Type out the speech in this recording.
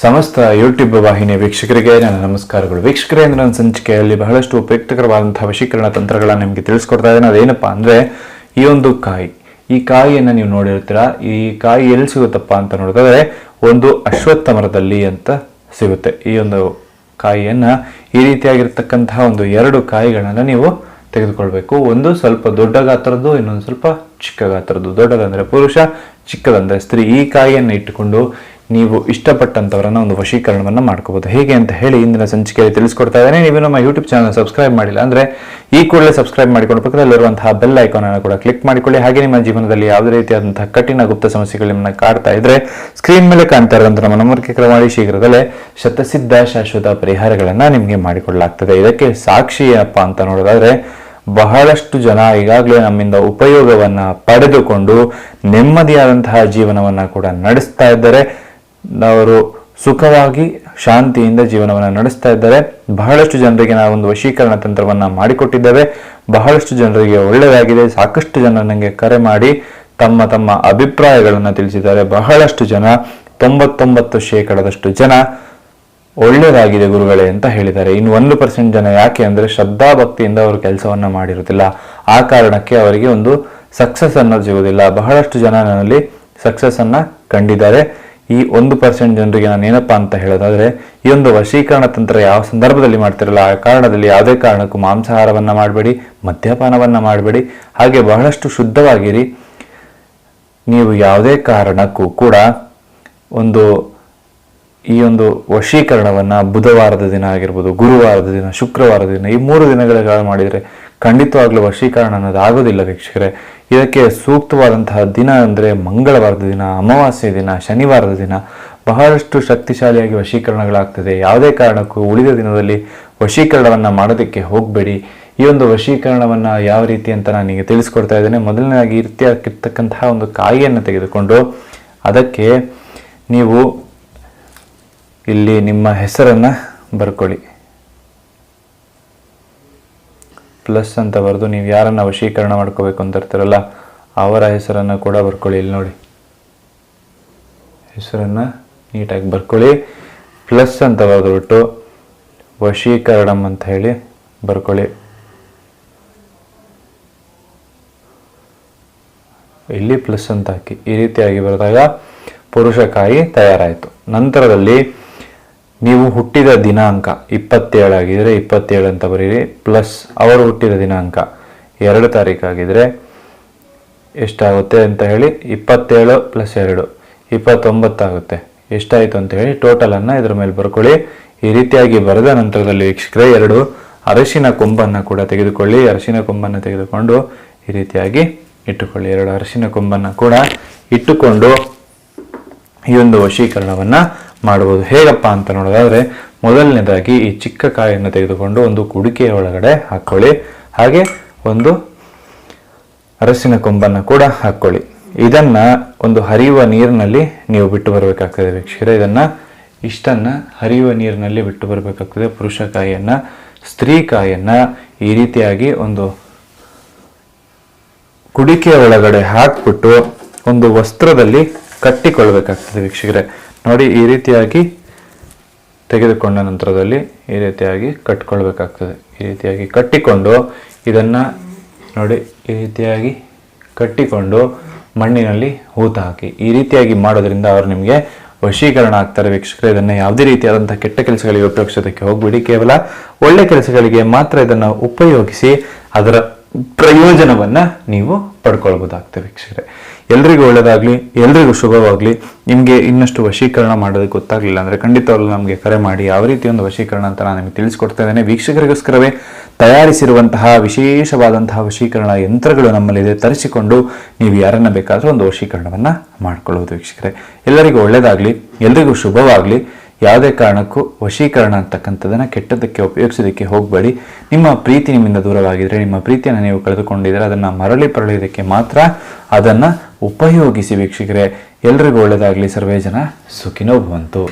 ಸಮಸ್ತ ಯೂಟ್ಯೂಬ್ ವಾಹಿನಿಯ ವೀಕ್ಷಕರಿಗೆ ನನ್ನ ನಮಸ್ಕಾರಗಳು. ವೀಕ್ಷಕರೇ ಅಂದ್ರೆ ನನ್ನ ಸಂಚಿಕೆಯಲ್ಲಿ ಬಹಳಷ್ಟು ಉಪಯುಕ್ತಕರವಾದಂತಹ ವಶೀಕರಣ ತಂತ್ರಗಳನ್ನು ನಿಮಗೆ ತಿಳಿಸ್ಕೊಡ್ತಾ ಇದ್ದೇನೆ. ಅದೇನಪ್ಪಾ ಅಂದ್ರೆ, ಈ ಒಂದು ಕಾಯಿ. ಈ ಕಾಯಿಯನ್ನು ನೀವು ನೋಡಿರ್ತೀರಾ? ಈ ಕಾಯಿ ಎಲ್ಲಿ ಸಿಗುತ್ತಪ್ಪ ಅಂತ ನೋಡಿದ್ರೆ, ಒಂದು ಅಶ್ವತ್ಥ ಮರದಲ್ಲಿ ಅಂತ ಸಿಗುತ್ತೆ. ಈ ಒಂದು ಕಾಯಿಯನ್ನ ಈ ರೀತಿಯಾಗಿರ್ತಕ್ಕಂತಹ ಒಂದು ಎರಡು ಕಾಯಿಗಳನ್ನ ನೀವು ತೆಗೆದುಕೊಳ್ಬೇಕು. ಒಂದು ಸ್ವಲ್ಪ ದೊಡ್ಡ ಗಾತ್ರದ್ದು, ಇನ್ನೊಂದು ಸ್ವಲ್ಪ ಚಿಕ್ಕ ಗಾತ್ರದ್ದು. ದೊಡ್ಡದಂದ್ರೆ ಪುರುಷ, ಚಿಕ್ಕದಂದ್ರೆ ಸ್ತ್ರೀ. ಈ ಕಾಯಿಯನ್ನು ಇಟ್ಟುಕೊಂಡು ನೀವು ಇಷ್ಟಪಟ್ಟಂಥವರನ್ನು ಒಂದು ವಶೀಕರಣವನ್ನು ಮಾಡ್ಕೋಬೋದು. ಹೇಗೆ ಅಂತ ಹೇಳಿ ಇಂದಿನ ಸಂಚಿಕೆಯಲ್ಲಿ ತಿಳಿಸ್ಕೊಡ್ತಾ ಇದ್ದೇನೆ. ನೀವು ನಮ್ಮ ಯೂಟ್ಯೂಬ್ ಚಾನಲ್ ಸಬ್ಸ್ಕ್ರೈಬ್ ಮಾಡಿಲ್ಲ ಅಂದರೆ ಈ ಕೂಡಲೇ ಸಬ್ಸ್ಕ್ರೈಬ್ ಮಾಡಿಕೊಂಡು ಪಕ್ಕದಲ್ಲಿರುವಂತಹ ಬೆಲ್ ಐಕಾನ್ ಅನ್ನು ಕೂಡ ಕ್ಲಿಕ್ ಮಾಡಿಕೊಳ್ಳಿ. ಹಾಗೆ ನಿಮ್ಮ ಜೀವನದಲ್ಲಿ ಯಾವುದೇ ರೀತಿಯಾದಂತಹ ಕಠಿಣ ಗುಪ್ತ ಸಮಸ್ಯೆಗಳು ನಿಮ್ಮನ್ನು ಕಾಡ್ತಾ ಇದ್ರೆ ಸ್ಕ್ರೀನ್ ಮೇಲೆ ಕಾಣ್ತಾ ಇರುವಂತಹ ನಮ್ಮ ನಂಬರ್ಗೆ ಕರೆ ಮಾಡಿ ಶೀಘ್ರದಲ್ಲೇ ಶತಸಿದ್ಧ ಶಾಶ್ವತ ಪರಿಹಾರಗಳನ್ನು ನಿಮಗೆ ಮಾಡಿಕೊಳ್ಳಲಾಗ್ತದೆ. ಇದಕ್ಕೆ ಸಾಕ್ಷಿ ಏನಪ್ಪ ಅಂತ ನೋಡೋದಾದ್ರೆ ಬಹಳಷ್ಟು ಜನ ಈಗಾಗಲೇ ನಮ್ಮಿಂದ ಉಪಯೋಗವನ್ನು ಪಡೆದುಕೊಂಡು ನೆಮ್ಮದಿಯಾದಂತಹ ಜೀವನವನ್ನು ಕೂಡ ನಡೆಸ್ತಾ ಇದ್ದಾರೆ. ಅವರು ಸುಖವಾಗಿ ಶಾಂತಿಯಿಂದ ಜೀವನವನ್ನು ನಡೆಸ್ತಾ ಇದ್ದಾರೆ. ಬಹಳಷ್ಟು ಜನರಿಗೆ ನಾವು ಒಂದು ವಶೀಕರಣ ತಂತ್ರವನ್ನ ಮಾಡಿಕೊಟ್ಟಿದ್ದೇವೆ. ಬಹಳಷ್ಟು ಜನರಿಗೆ ಒಳ್ಳೆಯದಾಗಿದೆ ಸಾಕಷ್ಟು ಜನ ನನಗೆ ಕರೆ ಮಾಡಿ ತಮ್ಮ ತಮ್ಮ ಅಭಿಪ್ರಾಯಗಳನ್ನು ತಿಳಿಸಿದ್ದಾರೆ. ಬಹಳಷ್ಟು ಜನ, ತೊಂಬತ್ತೊಂಬತ್ತು ಶೇಕಡದಷ್ಟು ಜನ ಒಳ್ಳೆಯದಾಗಿದೆ ಗುರುಗಳೇ ಅಂತ ಹೇಳಿದ್ದಾರೆ. ಇನ್ನು ಒಂದು ಪರ್ಸೆಂಟ್ ಜನ ಯಾಕೆ ಅಂದ್ರೆ ಶ್ರದ್ಧಾ ಭಕ್ತಿಯಿಂದ ಅವರು ಕೆಲಸವನ್ನ ಮಾಡಿರುತ್ತಿಲ್ಲ ಆ ಕಾರಣಕ್ಕೆ ಅವರಿಗೆ ಒಂದು ಸಕ್ಸಸ್ ಅನ್ನೋದು ಸಿಗುವುದಿಲ್ಲ. ಬಹಳಷ್ಟು ಜನ ನನ್ನಲ್ಲಿ ಸಕ್ಸಸ್ ಅನ್ನ ಕಂಡಿದ್ದಾರೆ. ಈ ಒಂದು ಪರ್ಸೆಂಟ್ ಜನರಿಗೆ ನಾನು ಏನಪ್ಪ ಅಂತ ಹೇಳೋದಾದ್ರೆ, ಈ ಒಂದು ವಶೀಕರಣ ತಂತ್ರ ಯಾವ ಸಂದರ್ಭದಲ್ಲಿ ಮಾಡ್ತಿರಲ್ಲ, ಆ ಕಾರಣದಲ್ಲಿ ಯಾವುದೇ ಕಾರಣಕ್ಕೂ ಮಾಂಸಾಹಾರವನ್ನು ಮಾಡಬೇಡಿ, ಮದ್ಯಪಾನವನ್ನು ಮಾಡಬೇಡಿ, ಹಾಗೆ ಬಹಳಷ್ಟು ಶುದ್ಧವಾಗಿರಿ. ನೀವು ಯಾವುದೇ ಕಾರಣಕ್ಕೂ ಕೂಡ ಒಂದು ಈ ಒಂದು ವಶೀಕರಣವನ್ನು ಬುಧವಾರದ ದಿನ ಆಗಿರ್ಬೋದು, ಗುರುವಾರದ ದಿನ, ಶುಕ್ರವಾರದ ದಿನ, ಈ ಮೂರು ದಿನಗಳ ಮಾಡಿದರೆ ಖಂಡಿತವಾಗ್ಲೂ ವಶೀಕರಣ ಅನ್ನೋದು ಆಗೋದಿಲ್ಲ ವೀಕ್ಷಕರೇ. ಇದಕ್ಕೆ ಸೂಕ್ತವಾದಂತಹ ದಿನ ಅಂದರೆ ಮಂಗಳವಾರದ ದಿನ, ಅಮಾವಾಸ್ಯ ದಿನ, ಶನಿವಾರದ ದಿನ ಬಹಳಷ್ಟು ಶಕ್ತಿಶಾಲಿಯಾಗಿ ವಶೀಕರಣಗಳಾಗ್ತದೆ. ಯಾವುದೇ ಕಾರಣಕ್ಕೂ ಉಳಿದ ದಿನದಲ್ಲಿ ವಶೀಕರಣವನ್ನ ಮಾಡೋದಕ್ಕೆ ಹೋಗಬೇಡಿ. ಈ ಒಂದು ವಶೀಕರಣವನ್ನ ಯಾವ ರೀತಿ ಅಂತ ನಾನು ನಿಮಗೆ ತಿಳಿಸ್ಕೊಡ್ತಾ ಇದ್ದೇನೆ. ಮೊದಲನೇದಾಗಿ ಈ ರೀತಿಯಾಗಿರ್ತಕ್ಕಂತಹ ಒಂದು ಕಾಯಿಯನ್ನು ತೆಗೆದುಕೊಂಡು ಅದಕ್ಕೆ ನೀವು ಇಲ್ಲಿ ನಿಮ್ಮ ಹೆಸರನ್ನ ಬರ್ಕೊಳ್ಳಿ. ಪ್ಲಸ್ ಅಂತ ಬರೆದು ನೀವು ಯಾರನ್ನ ವಶೀಕರಣ ಮಾಡ್ಕೋಬೇಕು ಅಂತ ಇರ್ತೀರಲ್ಲ, ಅವರ ಹೆಸರನ್ನು ಕೂಡ ಬರ್ಕೊಳ್ಳಿ ಇಲ್ಲಿ ನೋಡಿ. ಹೆಸರನ್ನ ನೀಟಾಗಿ ಬರ್ಕೊಳ್ಳಿ. ಪ್ಲಸ್ ಅಂತ ಬರೆದ್ಬಿಟ್ಟು ವಶೀಕರಣಂ ಅಂತ ಹೇಳಿ ಬರ್ಕೊಳ್ಳಿ. ಇಲ್ಲಿ ಪ್ಲಸ್ ಅಂತ ಹಾಕಿ ಈ ರೀತಿಯಾಗಿ ಬರೆದಾಗ ಪುರುಷಕಾಯಿ ತಯಾರಾಯಿತು. ನಂತರದಲ್ಲಿ ನೀವು ಹುಟ್ಟಿದ ದಿನಾಂಕ ಇಪ್ಪತ್ತೇಳಾಗಿದ್ದರೆ ಇಪ್ಪತ್ತೇಳು ಅಂತ ಬರೀರಿ ಪ್ಲಸ್ ಅವರು ಹುಟ್ಟಿದ ದಿನಾಂಕ ಎರಡು ತಾರೀಕಾಗಿದ್ದರೆ ಎಷ್ಟಾಗುತ್ತೆ ಅಂತ ಹೇಳಿ ಇಪ್ಪತ್ತೇಳು ಪ್ಲಸ್ ಎರಡು ಇಪ್ಪತ್ತೊಂಬತ್ತಾಗುತ್ತೆ ಎಷ್ಟಾಯಿತು ಅಂತ ಹೇಳಿ ಟೋಟಲನ್ನು ಇದರ ಮೇಲೆ ಬರ್ಕೊಳ್ಳಿ. ಈ ರೀತಿಯಾಗಿ ಬರೆದ ನಂತರದಲ್ಲಿ ವೀಕ್ಷಕರೇ, ಎರಡು ಅರಶಿನ ಕೊಂಬನ್ನು ಕೂಡ ತೆಗೆದುಕೊಳ್ಳಿ. ಅರಶಿನ ಕೊಂಬನ್ನು ತೆಗೆದುಕೊಂಡು ಈ ರೀತಿಯಾಗಿ ಇಟ್ಟುಕೊಳ್ಳಿ. ಎರಡು ಅರಶಿನ ಕೊಂಬನ್ನು ಕೂಡ ಇಟ್ಟುಕೊಂಡು ಈ ಒಂದು ವಶೀಕರಣವನ್ನ ಮಾಡಬಹುದು ಹೇಗಪ್ಪ ಅಂತ ನೋಡೋದಾದ್ರೆ, ಮೊದಲನೇದಾಗಿ ಈ ಚಿಕ್ಕ ಕಾಯನ್ನು ತೆಗೆದುಕೊಂಡು ಒಂದು ಕುಡಿಕೆಯ ಒಳಗಡೆ ಹಾಕೊಳ್ಳಿ. ಹಾಗೆ ಒಂದು ಅರಸಿನ ಕೊಂಬನ್ನು ಕೂಡ ಹಾಕೊಳ್ಳಿ. ಇದನ್ನ ಒಂದು ಹರಿಯುವ ನೀರಿನಲ್ಲಿ ನೀವು ಬಿಟ್ಟು ಬರಬೇಕಾಗ್ತದೆ ವೀಕ್ಷಕರೇ. ಇದನ್ನ ಇಷ್ಟನ್ನ ಹರಿಯುವ ನೀರಿನಲ್ಲಿ ಬಿಟ್ಟು ಬರಬೇಕಾಗ್ತದೆ. ಪುರುಷ ಕಾಯಿಯನ್ನ, ಸ್ತ್ರೀ ಕಾಯಿಯನ್ನ ಈ ರೀತಿಯಾಗಿ ಒಂದು ಕುಡಿಕೆಯ ಒಳಗಡೆ ಹಾಕ್ಬಿಟ್ಟು ಒಂದು ವಸ್ತ್ರದಲ್ಲಿ ಕಟ್ಟಿಕೊಳ್ಬೇಕಾಗ್ತದೆ ವೀಕ್ಷಕರೇ. ನೋಡಿ, ಈ ರೀತಿಯಾಗಿ ತೆಗೆದುಕೊಂಡ ನಂತರದಲ್ಲಿ ಈ ರೀತಿಯಾಗಿ ಕಟ್ಕೊಳ್ಬೇಕಾಗ್ತದೆ. ಈ ರೀತಿಯಾಗಿ ಕಟ್ಟಿಕೊಂಡು ಇದನ್ನು ನೋಡಿ, ಈ ರೀತಿಯಾಗಿ ಕಟ್ಟಿಕೊಂಡು ಮಣ್ಣಿನಲ್ಲಿ ಹೂತ ಹಾಕಿ. ಈ ರೀತಿಯಾಗಿ ಮಾಡೋದ್ರಿಂದ ಅವರು ನಿಮಗೆ ವಶೀಕರಣ ಆಗ್ತಾರೆ ವೀಕ್ಷಕರೇ. ಇದನ್ನು ಯಾವುದೇ ರೀತಿಯಾದಂಥ ಕೆಟ್ಟ ಕೆಲಸಗಳಿಗೆ ಉಪಯೋಗಿಸೋದಕ್ಕೆ ಹೋಗ್ಬಿಡಿ. ಕೇವಲ ಒಳ್ಳೆ ಕೆಲಸಗಳಿಗೆ ಮಾತ್ರ ಇದನ್ನು ಉಪಯೋಗಿಸಿ ಅದರ ಪ್ರಯೋಜನವನ್ನು ನೀವು ಪಡ್ಕೊಳ್ಬೋದಾಗ್ತದೆ ವೀಕ್ಷಕರೆ. ಎಲ್ರಿಗೂ ಒಳ್ಳೆಯದಾಗಲಿ ಎಲ್ರಿಗೂ ಶುಭವಾಗಲಿ. ನಿಮಗೆ ಇನ್ನಷ್ಟು ವಶೀಕರಣ ಮಾಡೋದಕ್ಕೆ ಗೊತ್ತಾಗಲಿಲ್ಲ ಅಂದರೆ ಖಂಡಿತವಾಗ್ಲೂ ನಮಗೆ ಕರೆ ಮಾಡಿ ಯಾವ ರೀತಿ ಒಂದು ವಶೀಕರಣ ಅಂತ ನಾನು ನಿಮಗೆ ತಿಳಿಸ್ಕೊಡ್ತಾ ಇದ್ದೇನೆ. ವೀಕ್ಷಕರಿಗೋಸ್ಕರವೇ ತಯಾರಿಸಿರುವಂತಹ ವಿಶೇಷವಾದಂತಹ ವಶೀಕರಣ ಯಂತ್ರಗಳು ನಮ್ಮಲ್ಲಿದೆ. ತರಿಸಿಕೊಂಡು ನೀವು ಯಾರನ್ನ ಬೇಕಾದರೂ ಒಂದು ವಶೀಕರಣವನ್ನು ಮಾಡ್ಕೊಳ್ಳೋದು ವೀಕ್ಷಕರೇ. ಎಲ್ಲರಿಗೂ ಒಳ್ಳೆಯದಾಗಲಿ ಎಲ್ರಿಗೂ ಶುಭವಾಗಲಿ. ಯಾವುದೇ ಕಾರಣಕ್ಕೂ ವಶೀಕರಣ ಅಂತಕ್ಕಂಥದ್ದನ್ನು ಕೆಟ್ಟದಕ್ಕೆ ಉಪಯೋಗಿಸೋದಕ್ಕೆ ಹೋಗಬೇಡಿ. ನಿಮ್ಮ ಪ್ರೀತಿ ನಿಮ್ಮಿಂದ ದೂರವಾಗಿದ್ದರೆ ನಿಮ್ಮ ಪ್ರೀತಿಯನ್ನು ನೀವು ಕಳೆದುಕೊಂಡಿದ್ದರೆ ಅದನ್ನು ಮರಳಿ ಪರಳಿಯೋದಕ್ಕೆ ಮಾತ್ರ ಅದನ್ನು ಉಪಯೋಗಿಸಿ ವೀಕ್ಷಕರೇ. ಎಲ್ರಿಗೂ ಒಳ್ಳೆಯದಾಗಲಿ ಸರ್ವೇ ಜನ ಸುಖಿನೋ ಭವಂತು.